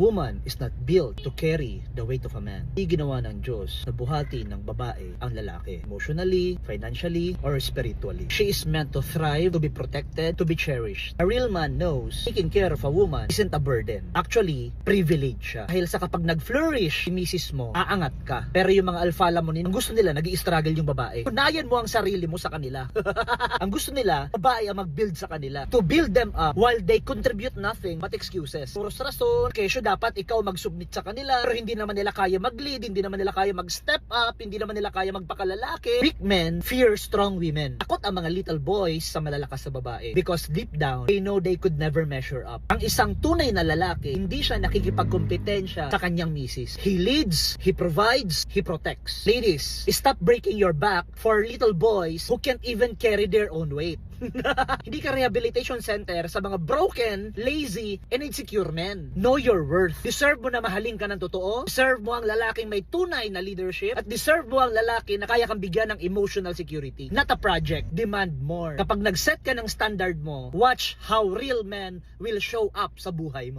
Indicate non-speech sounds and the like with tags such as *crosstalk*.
woman is not built to carry the weight of a man. Hindi ginawa ng Diyos na buhati ng babae ang lalaki. Emotionally, financially, or spiritually. She is meant to thrive, to be protected, to be cherished. A real man knows taking care of a woman isn't a burden. Actually, privilege siya. Dahil sa kapag nag-flourish si misis mo, aangat ka. Pero yung mga alpha lamon, ang gusto nila, nag struggle yung babae. Unayan mo ang sarili mo sa kanila. *laughs* ang gusto nila, babae ang mag-build sa kanila. To build them up while they contribute nothing but excuses. Puros rason, kesyo dapat ikaw mag-submit sa kanila pero hindi naman nila kaya mag-lead, hindi naman nila kaya mag-step up, hindi naman nila kaya magpakalalaki. Weak men fear strong women. Takot ang mga little boys sa malalakas na babae because deep down, they know they could never measure up. Ang isang tunay na lalaki, hindi siya nakikipagkompetensya sa kanyang misis. He leads, he provides, he protects. Ladies, stop breaking your back for little boys who can't even carry their own weight. *laughs* Hindi ka rehabilitation center sa mga broken, lazy, and insecure men. Know your worth. Deserve mo na mahalin ka ng totoo. Deserve mo ang lalaking may tunay na leadership. At deserve mo ang lalaki na kaya kang bigyan ng emotional security. Not a project. Demand more. Kapag nag-set ka ng standard mo, watch how real men will show up sa buhay mo.